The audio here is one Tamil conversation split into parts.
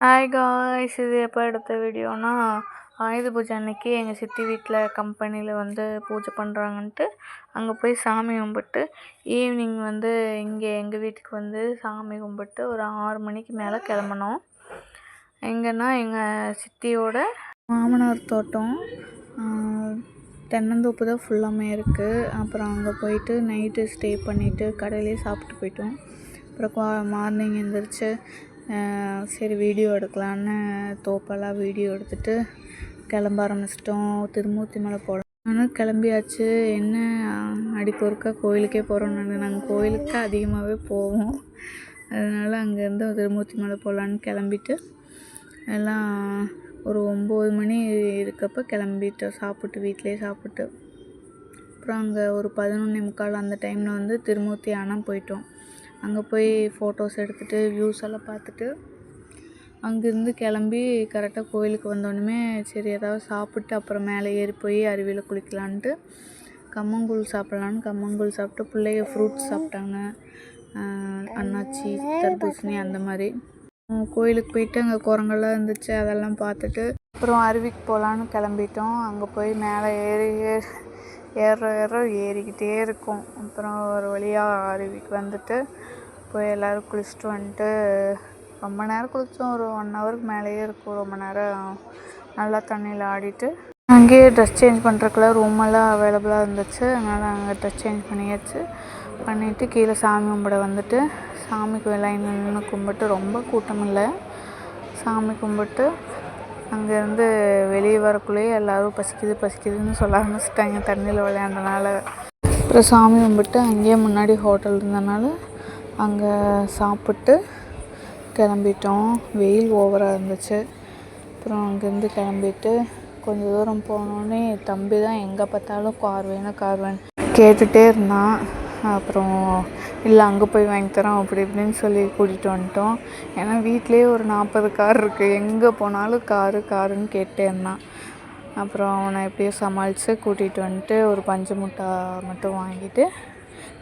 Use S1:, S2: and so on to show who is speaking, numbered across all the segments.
S1: ஹாய் காய்ஸ் இது எப்போ எடுத்த வீடியோனா ஆயுத பூஜை அன்னைக்கு எங்கள் சித்தி வீட்டில் கம்பெனியில் வந்து பூஜை பண்ணுறாங்கன்ட்டு அங்கே போய் சாமி கும்பிட்டு ஈவினிங் வந்து இங்கே எங்கள் வீட்டுக்கு வந்து சாமி கும்பிட்டு ஒரு ஆறு மணிக்கு மேலே கிளம்புனோம். எங்கன்னா எங்கள் சித்தியோட மாமனார் தோட்டம் தென்னந்தோப்பு தான் ஃபுல்லாமே இருக்குது அப்புறம் அங்கே போயிட்டு நைட்டு ஸ்டே பண்ணிவிட்டு கடையிலே சாப்பிட்டு போயிட்டோம். அப்புறம் மார்னிங் எழுந்திரிச்சு சரி வீடியோ எடுக்கலான்னு தோப்பெல்லாம் வீடியோ எடுத்துகிட்டு கிளம்ப ஆரம்பிச்சிட்டோம். திருமூர்த்தி மலை போகலாம் ஆனால் கிளம்பியாச்சு. என்ன அடிப்பொருக்கா கோயிலுக்கே போகிறோம் நாங்கள் நாங்கள் கோயிலுக்கு அதிகமாகவே போவோம். அதனால் அங்கேருந்து திருமூர்த்தி மலை போகலான்னு கிளம்பிட்டு எல்லாம் ஒரு ஒம்பது மணி இருக்கப்போ கிளம்பிட்டோம். சாப்பிட்டு வீட்டிலே சாப்பிட்டு. அப்புறம் அங்கே ஒரு பதினொன்னே முக்கால் அந்த டைமில் வந்து திருமூர்த்தி அணம் போயிட்டோம். அங்கே போய் ஃபோட்டோஸ் எடுத்துகிட்டு வியூஸ் எல்லாம் பார்த்துட்டு அங்கேருந்து கிளம்பி கரெக்டாக கோயிலுக்கு வந்தோடனே சரி ஏதாவது சாப்பிட்டு அப்புறம் மேலே ஏறி போய் அருவியில் குளிக்கலான்ட்டு கம்மங்கூழ் சாப்பிட்லான்னு கம்மங்கூழ் சாப்பிட்டு பிள்ளைங்க ஃப்ரூட்ஸ் சாப்பிட்டாங்க. அண்ணாச்சி தர்பூசணி அந்த மாதிரி. கோயிலுக்கு போயிட்டு அங்கே குரங்கெல்லாம் இருந்துச்சு அதெல்லாம் பார்த்துட்டு அப்புறம் அருவிக்கு போகலான்னு கிளம்பிட்டோம். அங்கே போய் மேலே ஏறி ஏற ஏற ஏறிக்கிட்டே இருக்கும். அப்புறம் ஒரு வழியாக அருவிக்கு வந்துட்டு போய் எல்லோரும் குளிச்சுட்டு வந்துட்டு ரொம்ப நேரம் குளித்தோம் ஒரு ஒன் ஹவருக்கு மேலேயே இருக்கும். ரொம்ப நேரம் நல்லா தண்ணியில் ஆடிட்டு அங்கேயே ட்ரெஸ் சேஞ்ச் பண்ணுறக்குள்ள ரூமெல்லாம் அவைலபிளாக இருந்துச்சு. அதனால் அங்கே ட்ரெஸ் சேஞ்ச் பண்ணியாச்சு. பண்ணிவிட்டு கீழே சாமி கும்பிட வந்துட்டு சாமிக்கு லைன் நின்று கும்பிட்டு ரொம்ப கூட்டம் இல்லை. சாமி கும்பிட்டு அங்கேருந்து வெளியே வரக்குள்ளேயே எல்லோரும் பசிக்குது பசிக்குதுன்னு சொல்ல ஆரம்பிச்சிட்டாங்க. தண்ணியில் விளையாண்டனால. அப்புறம் சாமி கும்பிட்டு அங்கேயே முன்னாடி ஹோட்டல் இருந்தனால அங்கே சாப்பிட்டு கிளம்பிட்டோம். வெயில் ஓவராக இருந்துச்சு. அப்புறம் அங்கேருந்து கிளம்பிட்டு கொஞ்சம் தூரம் போனோடனே தம்பி தான் எங்கே பார்த்தாலும் கார் வேணும் கார் வேணும் கேட்டுகிட்டே இருந்தான். அப்புறம் இல்லை அங்கே போய் வாங்கி தரோம் அப்படி இப்படின்னு சொல்லி கூட்டிகிட்டு வந்துட்டோம். ஏன்னா வீட்லேயே ஒரு நாற்பது கார் இருக்குது எங்கே போனாலும் காரு காருன்னு கேட்டே இருந்தான். அப்புறம் அவனை எப்படியோ சமாளித்து கூட்டிகிட்டு வந்துட்டு ஒரு பஞ்சு முட்டை மட்டும் வாங்கிட்டு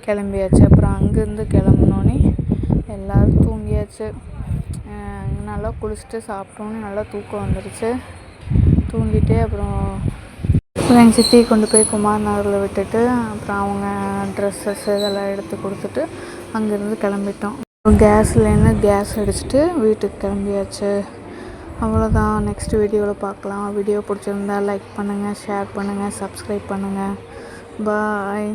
S1: கிளம்பியாச்சு. அப்புறம் அங்கேருந்து கிளம்புனோன்னே எல்லோரும் தூங்கியாச்சு. நல்லா குளிச்சுட்டு சாப்பிட்டோன்னு நல்லா தூக்கம் வந்துடுச்சு தூங்கிட்டு அப்புறம் எங்கள் சித்தி கொண்டு போய் குமார் நகரில் விட்டுட்டு அப்புறம் அவங்க ட்ரெஸ்ஸஸ் இதெல்லாம் எடுத்து கொடுத்துட்டு அங்கேருந்து கிளம்பிட்டோம். கேஸ்லேருந்து கேஸ் அடிச்சுட்டு வீட்டுக்கு கிளம்பியாச்சு. அவ்வளோதான் நெக்ஸ்ட் வீடியோவில் பார்க்கலாம். வீடியோ பிடிச்சிருந்தா லைக் பண்ணுங்கள் ஷேர் பண்ணுங்கள் சப்ஸ்கிரைப் பண்ணுங்கள் பாய்